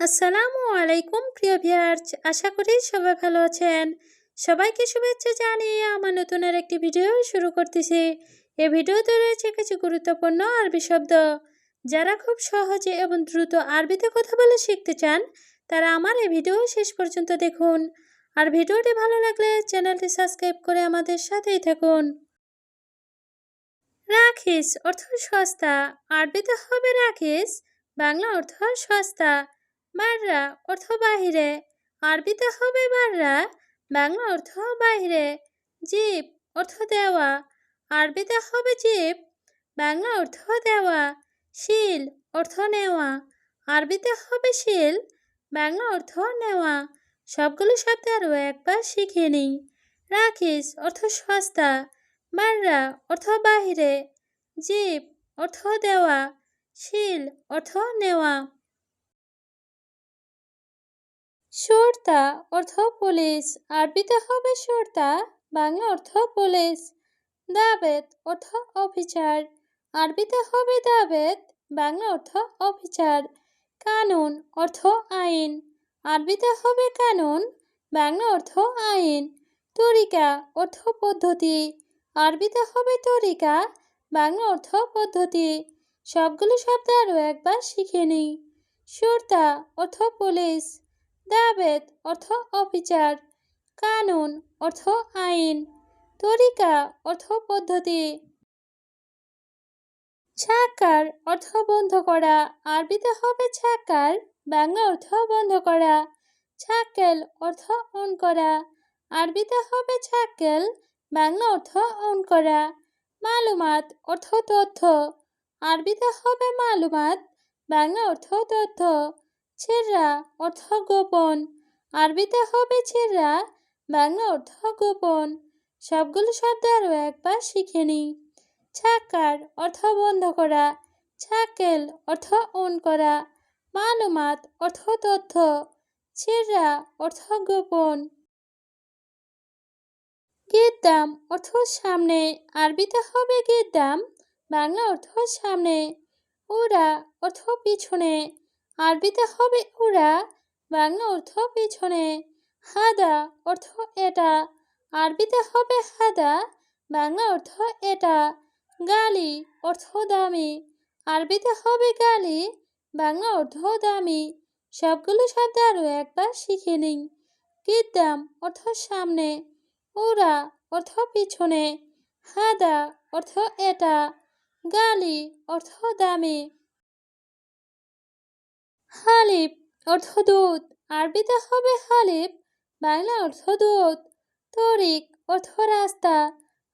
আসসালামু আলাইকুম, প্রিয় ভিয়ার্স আশা করি সবাই ভালো আছেন। সবাইকে শুভেচ্ছা জানিয়ে আমার নতুন আর একটি ভিডিও শুরু করতেছি। এ ভিডিওতে রয়েছে কিছু গুরুত্বপূর্ণ আরবি শব্দ। যারা খুব সহজে এবং দ্রুত আরবিতে কথা বলে শিখতে চান, তারা আমার এই ভিডিও শেষ পর্যন্ত দেখুন। আর ভিডিওটি ভালো লাগলে চ্যানেলটি সাবস্ক্রাইব করে আমাদের সাথেই থাকুন। রাখিস অর্থ সস্তা। আরবিতে হবে রাখিস, বাংলা অর্থ সস্তা। বাররা অর্থ বাহিরে, আরবিতে হবে বাররা বাংলা অর্থ বাহিরে, জীব অর্থ দেওয়া, আরবিতে হবে জীব, বাংলা অর্থ দেওয়া, শিল অর্থ নেওয়া, আরবিতে হবে শিল, বাংলা অর্থ নেওয়া, সবগুলো শব্দ আরও একবার শিখে নিই। রাখিস অর্থ সস্তা বাররা অর্থ বাহিরে, জীব অর্থ দেওয়া, শিল অর্থ নেওয়া। শর্তা অর্থ পুলিশ আরবিতে হবে শর্তা, বাংলা অর্থ পুলিশ। দাবেদ অর্থ অফিসার আরবিতে হবে দাবেদ, বাংলা অর্থ অফিসার। কানুন অর্থ আইন আরবিতে হবে কানুন, বাংলা অর্থ আইন। তরিকা অর্থ পদ্ধতি আরবিতে হবে তরিকা, বাংলা অর্থ পদ্ধতি। সবগুলো শব্দ আরও একবার শিখে নিই। সুরতা অর্থ পুলিশ দাবেত অর্থ অফিসার কানুন অর্থ আইন, তরিকা অর্থ পদ্ধতি। ছাকার অর্থ বন্ধ করা, আরবিতে হবে ছাকার, বাংলা অর্থ বন্ধ করা, ছাকেল অর্থ অন করা, আরবিতে হবে ছাকেল, বাংলা অর্থ অন করা, মালুমাত অর্থ তথ্য, আরবিতে হবে মালুমাত, বাংলা অর্থ তথ্য। ছেড়া অর্থ গোপন আরবিতে হবে ছেড়া, বাংলা অর্থ গোপন সবগুলো শব্দ আরও একবার শিখে নিই। ছাকার অর্থ বন্ধ করা, ছাকেল অর্থ অন করা, মালুমাত অর্থ তথ্য, ছেড়া অর্থ গোপন গেদ্দাম অর্থ সামনে, আরবিতে হবে গেদ্দাম, বাংলা অর্থ সামনে ওরা অর্থ পিছনে আরবিতে হবে ওরা বাংলা অর্থ পিছনে। হাদা অর্থ এটা, আরবিতে হবে হাদা, বাংলা অর্থ এটা। গালি অর্থ দামি, আরবিতে হবে গালি, বাংলা অর্থ দামি। সবগুলো শব্দ আরও একবার শিখে নিন। গিদ্দাম অর্থ সামনে ওরা অর্থ পিছনে। হাদা অর্থ এটা, গালি অর্থ দামি। হালিফ অর্থ আরবিতে হবে হালিফ বাংলা অর্থ তরিক অর্থ রাস্তা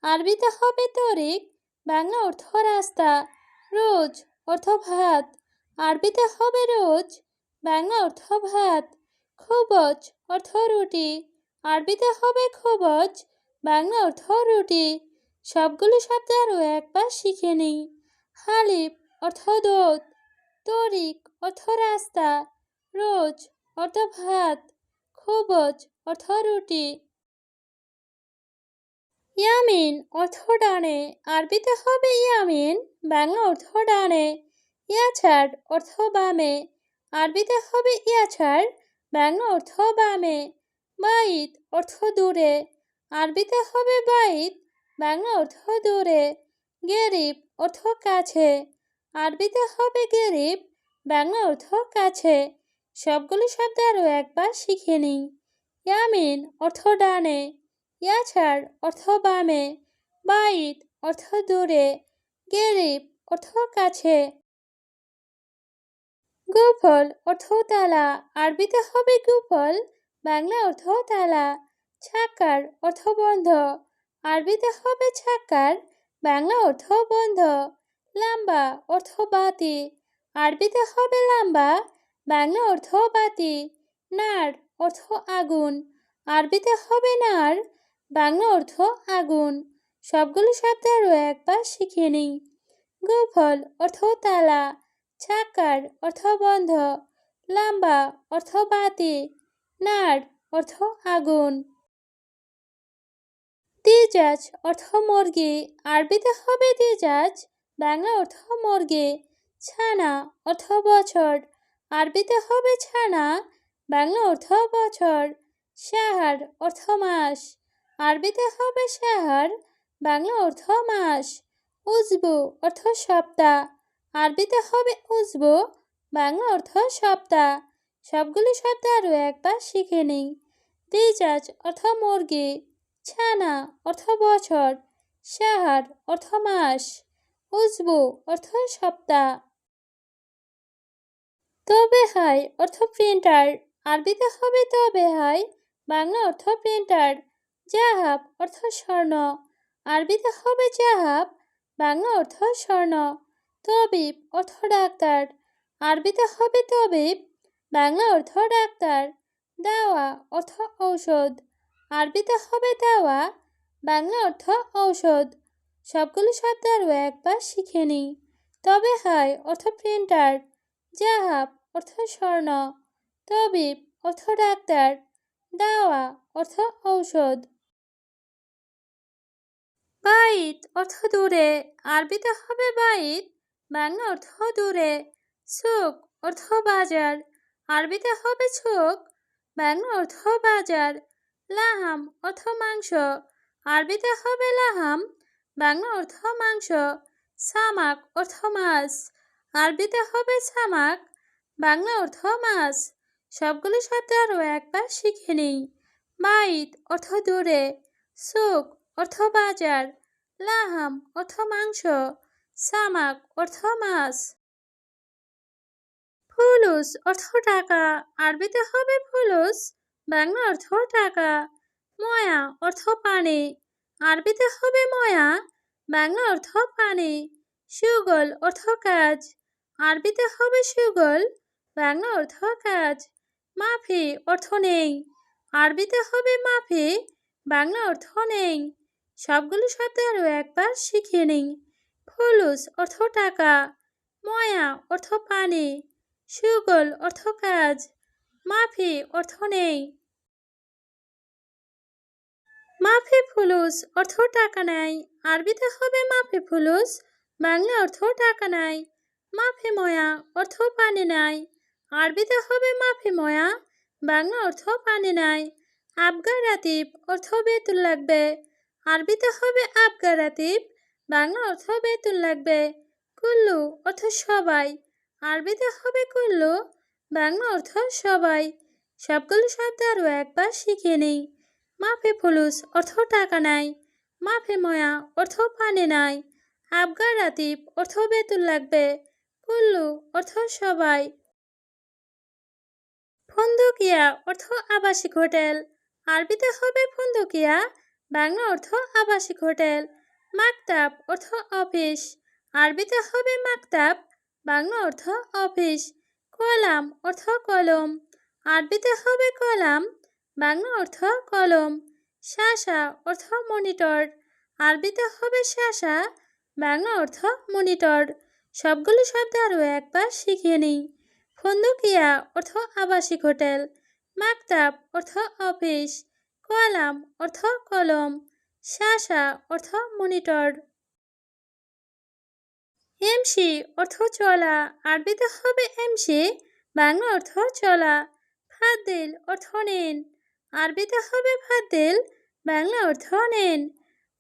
আরবিতে হবে তরিক, বাংলা অর্থ রাস্তা রোজ অর্থ ভাত আরবিতে হবে রোজ, বাংলা অর্থ ভাত খবজ অর্থ রুটি আরবিতে হবে খবজ, বাংলা অর্থ রুটি সবগুলো শব্দ আরও একবার শিখে নিই। হালিফ অর্থ দুধ তরিক অর্থ রাস্তা রোজ অর্থ ভাত খবজ অর্থ রুটি ইয়ামিন অর্থ ডানে আরবিতে হবে ইয়ামিন, বাংলা অর্থ ডানে ইয়াছাড় অর্থ বামে আরবিতে হবে ইয়াছাড়, বাংলা অর্থ বামে বাইত অর্থ দূরে আরবিতে হবে বাইত বাংলা অর্থ দূরে গেরিব অর্থ কাছে আরবিতে হবে গেরিব বাংলা অর্থ কাছে সবগুলো শব্দ আরও একবার শিখে নিই। ইয়ামিন অর্থ ডানে, ইয়াছাড় অর্থ বামে বাইত অর্থ দূরে, গেরিব অর্থ কাছে। গুফল অর্থ তালা, আরবিতে হবে গুফল, বাংলা অর্থ তালা ছাকার অর্থ বন্ধ, আরবিতে হবে ছাকার বাংলা অর্থ বন্ধ, লাম্বা অর্থ বাতি আরবিতে হবে লাম্বা। বাংলা অর্থ বাতি, নার অর্থ আগুন আরবিতে হবে নার, বাংলা অর্থ আগুন। সবগুলো শব্দ আরও একবার শিখে নিই। গোফল অর্থ তালা, ছাকার অর্থ বন্ধ, লাম্বা অর্থ বাতি, নার অর্থ আগুন। দিজাজ অর্থ মুরগি আরবিতে হবে দিজাজ বাংলা অর্থ মুরগি। ছানা অর্থ বছর আরবিতে হবে ছানা, বাংলা অর্থ বছর সাহার অর্থ মাস আরবিতে হবে সাহার বাংলা অর্থ মাস উজবু অর্থ সপ্তাহ আরবিতে হবে উজবু, বাংলা অর্থ সপ্তাহ সবগুলি শব্দ আরও একবার শিখে নিই। দিজাজ অর্থ মুরগি ছানা অর্থ বছর সাহার অর্থ মাস উজবু অর্থ সপ্তাহ তবে হাই অর্থ প্রিন্টার আরবিতে হবে তবে হাই বাংলা অর্থ প্রিন্টার জাহাব অর্থ স্বর্ণ, আরবিতে হবে জাহাব, বাংলা অর্থ স্বর্ণ, তবিব অর্থ ডাক্তার, আরবিতে হবে তবিব, বাংলা অর্থ ডাক্তার, দাওয়া অর্থ ঔষধ, আরবিতে হবে দাওয়া, বাংলা অর্থ ঔষধ, সবগুলো শব্দ আরও একবার শিখে নিই, তবে হাই অর্থ প্রিন্টার জাহাব অর্থ স্বর্ণ। তবিব অর্থ ডাক্তার, দাওয়া অর্থ ঔষধ। বাইত অর্থ দূরে, আরবিতে হবে বাইত বাংলা অর্থ দূরে। সুক অর্থ বাজার, আরবিতে হবে ছুক বাংলা অর্থ বাজার। লাহাম অর্থ মাংস, আরবিতে হবে লাহাম, বাংলা অর্থ মাংস। সামাক অর্থ মাছ আরবিতে হবে সামাক বাংলা অর্থ মাছ। সবগুলো শব্দ আরও একবার শিখে নিই। বাইত অর্থ দূরে। সুক অর্থ বাজার। লাহাম অর্থ মাংস। সামাক অর্থ মাছ। ফুলুস অর্থ টাকা। আরবিতে হবে ফুলুস। বাংলা অর্থ টাকা। ময়া অর্থ পানি। আরবিতে হবে ময়া। বাংলা অর্থ পানি। সুগল অর্থ কাজ। আরবিতে হবে সুগল বাংলা অর্থ কাজ। মাফি, অর্থ নেই। আরবিতে হবে মাফি বাংলা অর্থ নেই। সবগুলো শব্দ আরও একবার শিখে নিই। ফুলুস, অর্থ টাকা। ময়া, অর্থ পানি। সুগল, অর্থ কাজ। মাফি, অর্থ নেই। মাফি, ফুলুস, অর্থ টাকা নাই। আরবিতে হবে মাফি, ফুলুস বাংলা অর্থ টাকা নাই। মাফি ময়া, অর্থ পানে নাই। আরবিতে হবে মাফে ময়া, বাংলা অর্থ পানে নাই। আবগা রাতিব, অর্থ বেতন লাগবে। আরবিতে হবে আবগা রাতিব, বাংলা অর্থ বেতন লাগবে। কুল্লু, অর্থ সবাই। আরবিতে হবে কুল্লু, বাংলা অর্থ সবাই। সবগুলো শব্দ আরও একবার শিখে নেই। মাফে ফুলুস অর্থ টাকা নাই। মাফে ময়া, অর্থ পানে নাই। আবগার রাতিব, অর্থ বেতন লাগবে। কুল্লু অর্থ সবাই। ফন্দকিয়া অর্থ আবাসিক হোটেল। আরবিতে হবে ফন্দকিয়া। বাংলা অর্থ আবাসিক হোটেল। মাকতাব অর্থ অফিস। আরবিতে হবে মাকতাব। বাংলা অর্থ অফিস। কলাম অর্থ কলম। আরবিতে হবে কলাম। বাংলা অর্থ কলম। শাসা অর্থ মনিটর। আরবিতে হবে শাসা। বাংলা অর্থ মনিটর। সবগুলো শব্দ আরও একবার শিখিয়ে নিই। ফন্দকিয়া অর্থ আবাসিক হোটেল, মাকতাব অর্থ অফিস কলাম অর্থ কলম, শাসা অর্থ মনিটর। এমসি অর্থ চলা, আরবিতে হবে এমসি, বাংলা অর্থ চলা, ফাদ্দিল অর্থ নেন, আরবিতে হবে ফাদ্দিল, বাংলা অর্থ নেন,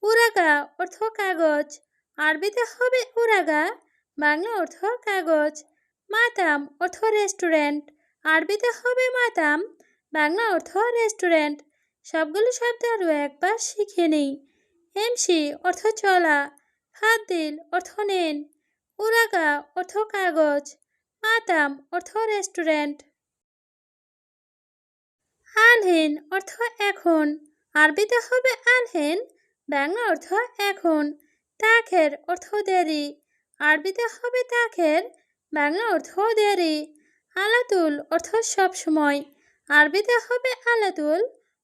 উরাগা অর্থ কাগজ, আরবিতে হবে উরাগা বাংলা অর্থ কাগজ। মাতাম অর্থ রেস্টুরেন্ট। আরবিতে হবে মাতাম, বাংলা অর্থ রেস্টুরেন্ট। সবগুলো শব্দ আরও একবার শিখে নিই। এমসি অর্থ চলা। ফাদ্দিল অর্থ নেন। উরাগা অর্থ কাগজ। মাতাম অর্থ রেস্টুরেন্ট। আনহেন অর্থ এখন। আরবিতে হবে আনহেন, বাংলা অর্থ এখন। তাখের অর্থ দেরি। আরবিতে হবে তাখের বাংলা অর্থ দেরি, আলাতুল অর্থ সবসময় আরবিতে হবে আলাতুল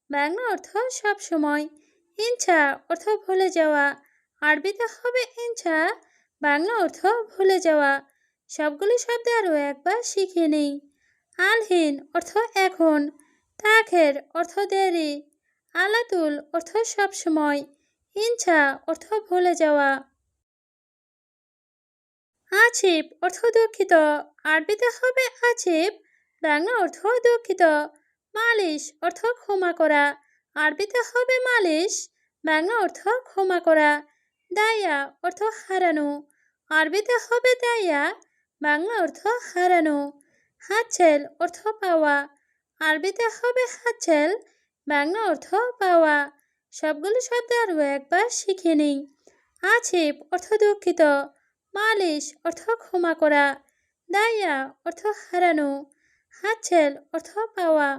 বাংলা অর্থ সবসময় ইনছা অর্থ ভুলে যাওয়া, আরবিতে হবে ইনছা বাংলা অর্থ ভুলে যাওয়া, সবগুলি শব্দ আরও একবার শিখে নেই, আলহীন অর্থ এখন, তাখের অর্থ দেরি, আলাতুল অর্থ সবসময় ইনছা অর্থ ভুলে যাওয়া। আছিফ অর্থ দুঃখিত। আরবিতে হবে আছিফ বাংলা অর্থ দুঃখিত। মালিশ অর্থ ক্ষমা করা। আরবিতে হবে মালিশ, বাংলা অর্থ ক্ষমা করা। দায়া অর্থ হারানো। আরবিতে হবে দায়া, বাংলা অর্থ হারানো। হাতছেল অর্থ পাওয়া। আরবিতে হবে হাতছেল, বাংলা অর্থ পাওয়া। সবগুলো শব্দ আরও একবার শিখে নিই। আছিফ অর্থ দুঃখিত। মালিশ অর্থ ক্ষমা করা দায়া অর্থ হারানো হাতছেল অর্থ পাওয়া।